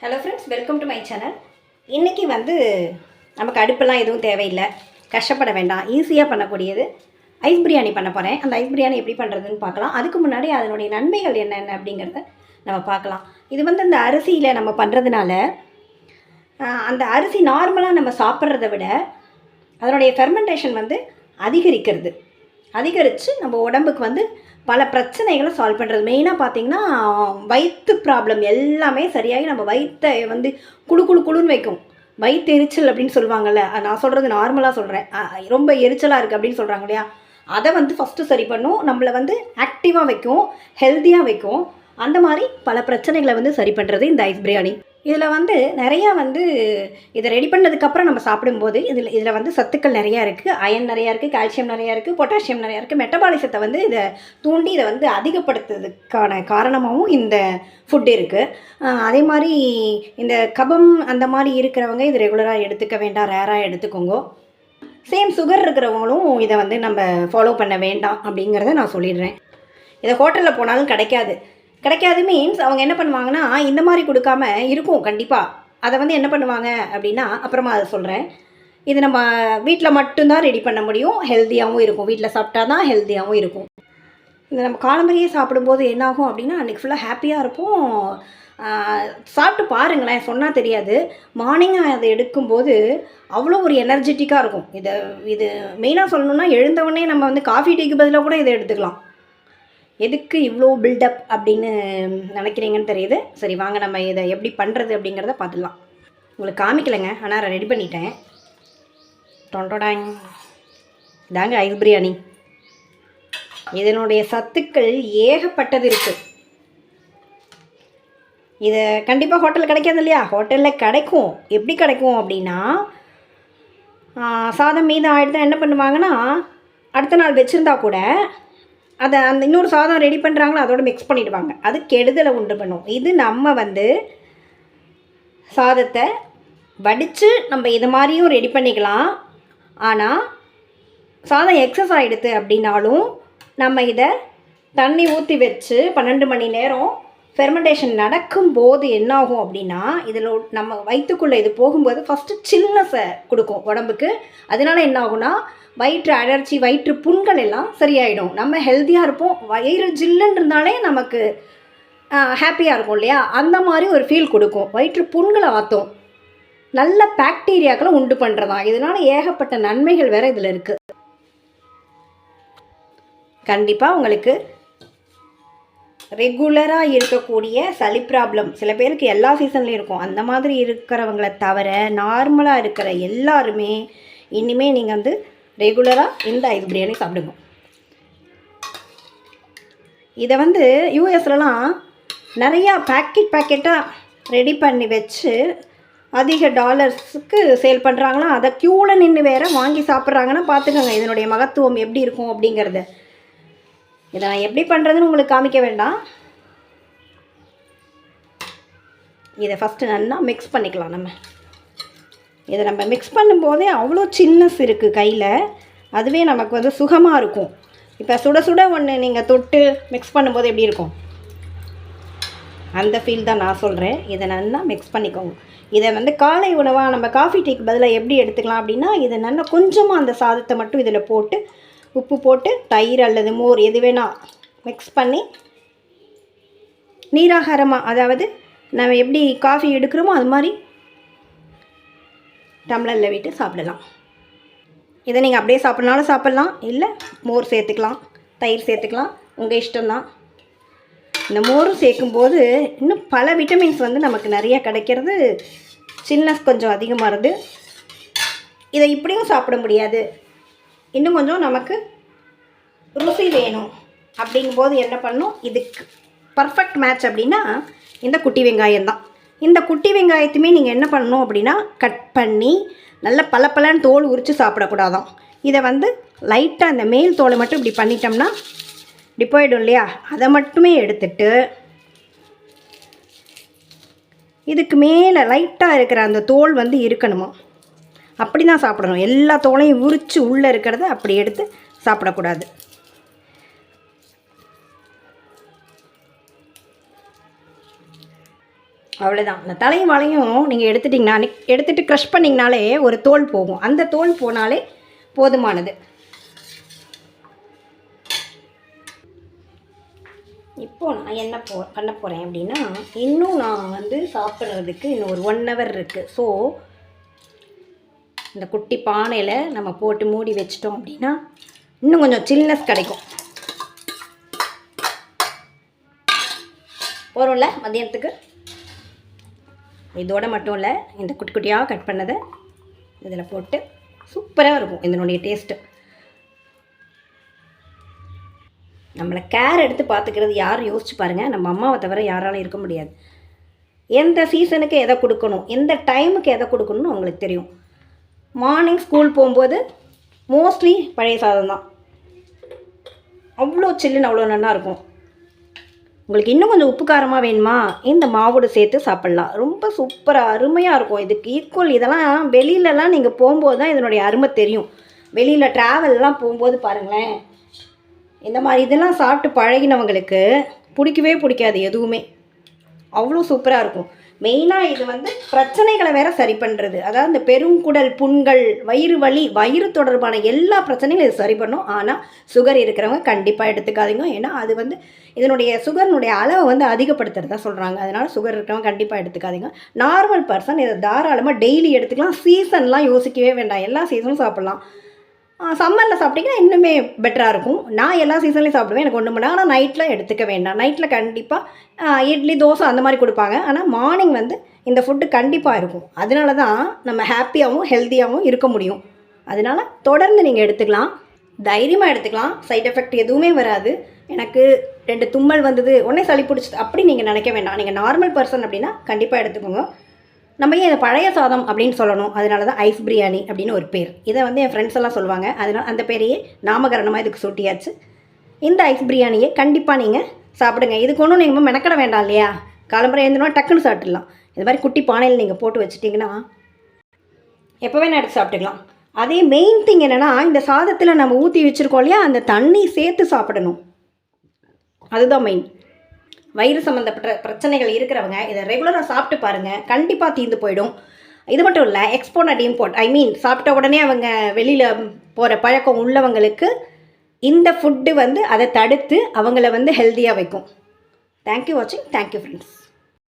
Hello friends welcome to my channel இன்றைக்கி வந்து நமக்கு அடுப்பெல்லாம் எதுவும் தேவையில்லை. கஷ்டப்பட வேண்டாம். ஈஸியாக பண்ணக்கூடியது. ஐஸ் பிரியாணி பண்ண போகிறேன் அந்த ஐஸ் பிரியாணி எப்படி பண்ணுறதுன்னு பார்க்கலாம். அதுக்கு முன்னாடி அதனுடைய நன்மைகள் என்னென்ன அப்படிங்கிறத நம்ம பார்க்கலாம். இது வந்து அந்த அரிசியில் நம்ம பண்ணுறதுனால அந்த அரிசி நார்மலாக நம்ம சாப்பிட்றத விட அதனுடைய ஃபெர்மெண்டேஷன் வந்து அதிகரிக்கிறது. அதிகரித்து நம்ம உடம்புக்கு வந்து பல பிரச்சனைகளை சால்வ் பண்ணுறது மெயினாக பார்த்தீங்கன்னா வயிற்று ப்ராப்ளம் எல்லாமே சரியாகி நம்ம வயிற்றை வந்து குளு குழு குளுன்னு வைக்கும். வயிற்று எரிச்சல் அப்படின்னு சொல்லுவாங்கள்ல நான் சொல்கிறது நார்மலாக சொல்கிறேன் ரொம்ப எரிச்சலாக இருக்குது அப்படின்னு சொல்கிறாங்க இல்லையா? அதை வந்து ஃபஸ்ட்டு சரி பண்ணும். நம்மளை வந்து ஆக்டிவாக வைக்கும் ஹெல்த்தியாக வைக்கும். அந்த மாதிரி பல பிரச்சனைகளை வந்து சரி பண்ணுறது இந்த ஐஸ் பிரியாணி இதில் வந்து நிறையா வந்து இதை ரெடி பண்ணதுக்கப்புறம் நம்ம சாப்பிடும்போது இதில் இதில் வந்து சத்துக்கள் நிறையா இருக்குது அயன் நிறையா இருக்குது கால்சியம் நிறையா இருக்குது பொட்டாசியம் நிறையா இருக்குது மெட்டபாலிசத்தை வந்து இதை தூண்டி இதை வந்து அதிகப்படுத்துறதுக்கான காரணமாகவும் இந்த ஃபுட் இருக்குது அதே மாதிரி இந்த கபம் அந்த மாதிரி இருக்கிறவங்க இது ரெகுலராக எடுத்துக்க வேண்டாம். ரேராக எடுத்துக்கோங்க. சேம் சுகர் இருக்கிறவங்களும் இதை வந்து நம்ம ஃபாலோ பண்ண வேண்டாம் அப்படிங்கிறத நான் சொல்லிடுறேன். இதை ஹோட்டலில் போனாலும் கிடைக்காது. கிடைக்காது மீன்ஸ் அவங்க என்ன பண்ணுவாங்கன்னா இந்த மாதிரி கொடுக்காம இருக்கும் கண்டிப்பாக அதை வந்து என்ன பண்ணுவாங்க அப்படின்னா அப்புறமா அதை சொல்கிறேன் இது நம்ம வீட்டில் மட்டும்தான் ரெடி பண்ண முடியும். ஹெல்த்தியாகவும் இருக்கும். வீட்டில் சாப்பிட்டா தான் ஹெல்த்தியாகவும் இருக்கும். இந்த நம்ம காலம்பரியே சாப்பிடும்போது என்னாகும் அப்படின்னா அன்றைக்கி ஃபுல்லாக ஹாப்பியாக இருப்போம். சாப்பிட்டு பாருங்களேன். சொன்னால் தெரியாது. மார்னிங் அதை எடுக்கும்போது அவ்வளோ ஒரு எனர்ஜெட்டிக்காக இருக்கும். இதை இது மெயினாக சொல்லணுன்னா எழுந்தவொடனே நம்ம வந்து காஃபி டீக்கு பதிலாக கூட இதை எடுத்துக்கலாம். எதுக்கு இவ்வளோ பில்டப் அப்படின்னு நினைக்கிறீங்கன்னு தெரியுது. சரி வாங்க நம்ம இதை எப்படி பண்ணுறது அப்படிங்கிறத பார்த்துடலாம். உங்களுக்கு காமிக்கலைங்க ஆனால் நான் ரெடி பண்ணிட்டேன். டொண்டோடாங் இதாங்க ஐஸ் பிரியாணி. இதனுடைய சத்துக்கள் ஏகப்பட்டது இருக்குது இதை கண்டிப்பாக ஹோட்டலில் கிடைக்காது இல்லையா? ஹோட்டலில் கிடைக்கும். எப்படி கிடைக்கும் அப்படின்னா சாதம் மீதம் ஆகிட்டு தான் என்ன பண்ணுவாங்கன்னா அடுத்த நாள் வச்சுருந்தா கூட அதை அந்த இன்னொரு சாதம் ரெடி பண்ணுறாங்களோ அதோட மிக்ஸ் பண்ணிடுவாங்க. அது கெடுதலை உண்டு பண்ணும். இது நம்ம வந்து சாதத்தை வடித்து நம்ம இது மாதிரியும் ரெடி பண்ணிக்கலாம். ஆனால் சாதம் எக்ஸஸ் ஆகிடுது அப்படின்னாலும் நம்ம இதை தண்ணி ஊற்றி வச்சு பன்னெண்டு மணி நேரம் ஃபெர்மெண்டேஷன் நடக்கும்போது என்னாகும் அப்படின்னா இதில் நம்ம வயிற்றுக்குள்ளே இது போகும்போது ஃபஸ்ட்டு சில்னஸை கொடுக்கும் உடம்புக்கு. அதனால என்ன ஆகும்னா வயிற்று அழற்சி வயிற்று புண்கள் எல்லாம் சரியாயிடும். நம்ம ஹெல்த்தியாக இருப்போம். வயிறு ஜில்லுன்னு இருந்தாலே நமக்கு ஹாப்பியாக இருக்கும் இல்லையா? அந்த மாதிரி ஒரு ஃபீல் கொடுக்கும். வயிற்று புண்களை ஆற்றும் நல்ல பாக்டீரியாக்களை உண்டு பண்ணுறதா இதனால் ஏகப்பட்ட நன்மைகள் வேறு இதில் இருக்குது கண்டிப்பாக உங்களுக்கு ரெகுலராக இருக்கக்கூடிய சளி ப்ராப்ளம் சில பேருக்கு எல்லா சீசன்லேயும் இருக்கும். அந்த மாதிரி இருக்கிறவங்கள தவிர நார்மலாக இருக்கிற எல்லாருமே இனிமேல் நீங்கள் வந்து ரெகுலராக இந்த ஐஸ் பிரியாணி சாப்பிடுங்க. இதை வந்து யூஎஸ்லலாம் நிறையா பேக்கெட் பேக்கெட்டாக ரெடி பண்ணி வச்சு அதிக டாலர்ஸுக்கு சேல் பண்ணுறாங்களா அதை க்யூவில் நின்று வேற வாங்கி சாப்பிட்றாங்கன்னா பார்த்துக்கோங்க இதனுடைய மகத்துவம் எப்படி இருக்கும் அப்படிங்கிறத. இதை நான் எப்படி பண்ணுறதுன்னு உங்களுக்கு காமிக்க வேண்டாம். இதை ஃபஸ்ட்டு நல்லா மிக்ஸ் பண்ணிக்கலாம் நம்ம. இதை நம்ம மிக்ஸ் பண்ணும்போதே அவ்வளோ சின்னஸ் இருக்குது கையில். அதுவே நமக்கு வந்து சுகமாக இருக்கும். இப்போ சுட சுட ஒன்று நீங்கள் தொட்டு மிக்ஸ் பண்ணும்போது எப்படி இருக்கும்? அந்த ஃபீல் தான் நான் சொல்கிறேன் இதை நல்லா மிக்ஸ் பண்ணிக்கோங்க. இதை வந்து காலை உணவாக நம்ம காஃபி டீக்கு பதிலாக எப்படி எடுத்துக்கலாம் அப்படின்னா இதை நல்லா கொஞ்சமாக அந்த சாதத்தை மட்டும் இதில் போட்டு உப்பு போட்டு தயிர் அல்லது மோர் எது வேணால் மிக்ஸ் பண்ணி நீராகாரமாக அதாவது நம்ம எப்படி காஃபி எடுக்கிறோமோ அது மாதிரி டம்ளரில் விட்டு சாப்பிடலாம். இதை நீங்கள் அப்படியே சாப்பிட்னாலும் சாப்பிட்லாம் இல்லை மோர் சேர்த்துக்கலாம் தயிர் சேர்த்துக்கலாம் உங்கள் இஷ்டம்தான். இந்த மோரும் சேர்க்கும்போது இன்னும் பல விட்டமின்ஸ் வந்து நமக்கு நிறையா கிடைக்கிறது. சில்னஸ் கொஞ்சம் அதிகமாகிறது இதை இப்படியும் சாப்பிட முடியாது. இன்னும் கொஞ்சம் நமக்கு ருசி வேணும். அப்படிங்கும்போது என்ன பண்ணும்? இதுக்கு பர்ஃபெக்ட் மேட்ச் அப்படின்னா இந்த குட்டி வெங்காயம் தான். இந்த குட்டி வெங்காயத்தையுமே நீங்கள் என்ன பண்ணணும் அப்படின்னா கட் பண்ணி நல்ல பளபளன்னு தோல் உரித்து சாப்பிடக்கூடாதான். இதை வந்து லைட்டாக அந்த மேல் தோலை மட்டும் இப்படி பண்ணிட்டோம்னா இப்படி போயிடும் இல்லையா? அதை மட்டுமே எடுத்துட்டு இதுக்கு மேலே லைட்டாக இருக்கிற அந்த தோல் வந்து இருக்கணுமா? அப்படி தான் சாப்பிடணும். எல்லா தோலையும் உரித்து உள்ளே இருக்கிறத அப்படி எடுத்து சாப்பிடக்கூடாது. அவ்வளோதான் இந்த தலையும் வாழையும் நீங்கள் எடுத்துட்டிங்கன்னா எடுத்துகிட்டு எடுத்துட்டு க்ரஷ் பண்ணிங்கனாலே ஒரு தோல் போகும். அந்த தோல் போனாலே போதுமானது. இப்போ நான் என்ன போ பண்ண போகிறேன் அப்படின்னா இன்னும் நான் வந்து சாப்பிட்றதுக்கு இன்னும் ஒரு ஒன் ஹவர் இருக்குது ஸோ இந்த குட்டி பானையில் நம்ம போட்டு மூடி வச்சிட்டோம் அப்படின்னா இன்னும் கொஞ்சம் சில்னஸ் கிடைக்கும். போகிறோம்ல மதியானத்துக்கு? இதோட மட்டும் இல்லை இந்த குட்டி குட்டியாக கட் பண்ணதை இதில் போட்டு சூப்பராக இருக்கும் இதனுடைய டேஸ்ட்டு நம்மளை கேர் எடுத்து பார்த்துக்கிறது யார் யோசிச்சு பாருங்கள் நம்ம அம்மாவை தவிர யாராலும் இருக்க முடியாது. எந்த சீசனுக்கு எதை கொடுக்கணும் எந்த டைமுக்கு எதை கொடுக்கணும்னு அவங்களுக்கு தெரியும். மார்னிங் ஸ்கூல் போகும்போது மோஸ்ட்லி பழைய சாதம் தான். அவ்வளோ சில்லுன்னு அவ்வளோ நல்லா இருக்கும். உங்களுக்கு இன்னும் கொஞ்சம் உப்பு காரமாக வேணுமா? இந்த மாவோடு சேர்த்து சாப்பிட்லாம். ரொம்ப சூப்பராக அருமையாக இருக்கும். இதுக்கு ஈக்குவல் இதெல்லாம் வெளியிலலாம் நீங்கள் போகும்போது தான் இதனுடைய அருமை தெரியும். வெளியில் ட்ராவல்லாம் போகும்போது பாருங்களேன். இந்த மாதிரி இதெல்லாம் சாப்பிட்டு பழகினவங்களுக்கு பிடிக்கவே பிடிக்காது எதுவுமே. அவ்வளோ சூப்பராக இருக்கும். மெயினாக இது வந்து பிரச்சனைகளை வேற சரி பண்ணுறது அதாவது இந்த பெருங்குடல் புண்கள் வயிறு வலி வயிறு தொடர்பான எல்லா பிரச்சனைகளும் இது சரி பண்ணும். ஆனால் சுகர் இருக்கிறவங்க கண்டிப்பாக எடுத்துக்காதீங்க. ஏன்னா அது வந்து இதனுடைய சுகர்னுடைய அளவை வந்து அதிகப்படுத்துறதா சொல்கிறாங்க அதனால் சுகர் இருக்கிறவங்க கண்டிப்பாக எடுத்துக்காதீங்க. நார்மல் பர்சன் இதை தாராளமாக டெய்லி எடுத்துக்கலாம். சீசன்லாம் யோசிக்கவே வேண்டாம். எல்லா சீசனும் சாப்பிட்லாம். சம்மரில் சாப்பிட்டீங்கன்னா இன்னுமே பெட்டராக இருக்கும். நான் எல்லா சீசன்லேயும் சாப்பிடுவேன். எனக்கு ஒன்று மணி ஆனால் நைட்டில் எடுத்துக்க வேண்டாம். நைட்டில் கண்டிப்பாக இட்லி தோசை அந்த மாதிரி கொடுப்பாங்க. ஆனால் மார்னிங் வந்து இந்த ஃபுட்டு கண்டிப்பாக இருக்கும். அதனால தான் நம்ம ஹாப்பியாகவும் ஹெல்த்தியாகவும் இருக்க முடியும். அதனால தொடர்ந்து நீங்கள் எடுத்துக்கலாம். தைரியமாக எடுத்துக்கலாம். சைட் எஃபெக்ட் எதுவுமே வராது. எனக்கு ரெண்டு தும்மல் வந்தது உடனே சளி பிடிச்சது அப்படி நீங்கள் நினைக்க வேண்டாம். நீங்கள் நார்மல் பர்சன் அப்படின்னா கண்டிப்பாக எடுத்துக்கோங்க. நம்ம ஏன் இதை பழைய சாதம் அப்படின்னு சொல்லணும்? அதனால தான் ஐஸ் பிரியாணி அப்படின்னு ஒரு பேர். இதை வந்து என் ஃப்ரெண்ட்ஸ் எல்லாம் சொல்லுவாங்க. அதனால் அந்த பேரையே நாமகரணமாக இதுக்கு சூட்டியாச்சு. இந்த ஐஸ் பிரியாணியை கண்டிப்பாக நீங்கள் சாப்பிடுங்க. இதுக்கு ஒன்றும் நீங்கள் மெனக்கட வேண்டாம் இல்லையா? காலம்பரம் எழுந்தனா டக்குன்னு சாப்பிட்டுடலாம். இது மாதிரி குட்டி பானையில் நீங்கள் போட்டு வச்சுட்டிங்கன்னா எப்போ வேணால் எடுத்து சாப்பிட்டுக்கலாம். அதே மெயின் திங் என்னென்னா இந்த சாதத்தில் நம்ம ஊற்றி வச்சுருக்கோம் இல்லையா? அந்த தண்ணி சேர்த்து சாப்பிடணும். அதுதான் மெயின் வயிறு சம்மந்தப்பட்ட பிரச்சனைகள் இருக்கிறவங்க இதை ரெகுலராக சாப்பிட்டு பாருங்கள் கண்டிப்பாக தீர்ந்து போயிடும். இது மட்டும் இல்லை எக்ஸ்போர்ட் இம்போர்ட் ஐ மீன் சாப்பிட்ட உடனே அவங்க வெளியில் போகிற பழக்கம் உள்ளவங்களுக்கு இந்த ஃபுட்டு வந்து அதை தடுத்து அவங்கள வந்து ஹெல்த்தியாக வைக்கும். தேங்க்யூ வாட்சிங் தேங்க்யூ ஃப்ரெண்ட்ஸ்